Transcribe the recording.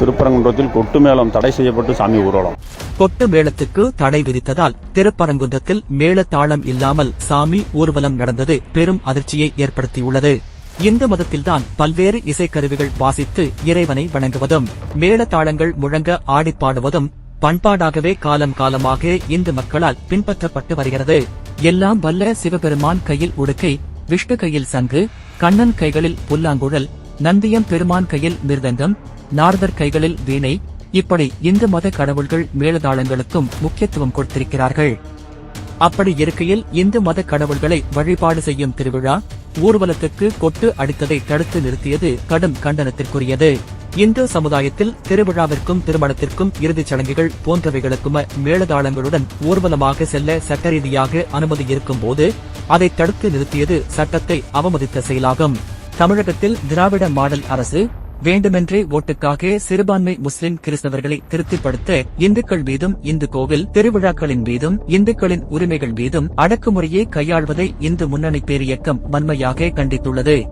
திருப்பரங்குன்றத்தில் கொட்டு மேளம் தடை செய்யப்பட்டு சாமி ஊர்வலம். கொட்டு மேளத்துக்கு தடை விதித்ததால் திருப்பரங்குன்றத்தில் மேளத்தாளம் இல்லாமல் சாமி ஊர்வலம் நடந்தது பெரும் அதிர்ச்சியை ஏற்படுத்தியுள்ளது. இந்து மதத்தில்தான் பல்வேறு இசைக்கருவிகள் வாசித்து இறைவனை வணங்குவதும் மேளத்தாளங்கள் முழங்க ஆடிப்பாடுவதும் பண்பாடாகவே காலம் காலமாக இந்து மக்களால் பின்பற்றப்பட்டு வருகிறது. எல்லாம் வல்ல சிவபெருமான் கையில் உடுக்கை விஷ்ணு கையில் சங்கு கண்ணன் கைகளில் புல்லாங்குழல் நந்தியம் பெருமான் கையில் மிருதங்கம் நாரதர் கைகளில் வீணை இப்படி இந்து மத கடவுள்கள் மேலதாளங்களுக்கும் முக்கியத்துவம் கொடுத்திருக்கிறார்கள். அப்படி இருக்கையில் இந்து மத கடவுள்களை வழிபாடு செய்யும் திருவிழா ஊர்வலத்துக்கு கொட்டு அடித்ததை தடுத்து நிறுத்தியது கடும் கண்டனத்திற்குரியது. இந்து சமுதாயத்தில் திருவிழாவிற்கும் திருமணத்திற்கும் இறுதிச் சடங்குகள் போன்றவைகளுக்கும மேளதாளங்களுடன் ஊர்வலமாக செல்ல சட்ட ரீதியாக அனுமதி இருக்கும்போது அதை தடுத்து நிறுத்தியது சட்டத்தை அவமதித்த செயலாகும். தமிழகத்தில் திராவிட மாடல் அரசு வேண்டுமென்றே ஓட்டுக்காக சிறுபான்மை முஸ்லிம் கிறிஸ்தவர்களை திருப்திப்படுத்த இந்துக்கள் மீதும் இந்து கோவில் திருவிழாக்களின் மீதும் இந்துக்களின் உரிமைகள் மீதும் அடக்குமுறையை கையாள்வதை இந்து முன்னணி பேரியக்கம் வன்மையாக கண்டித்துள்ளது.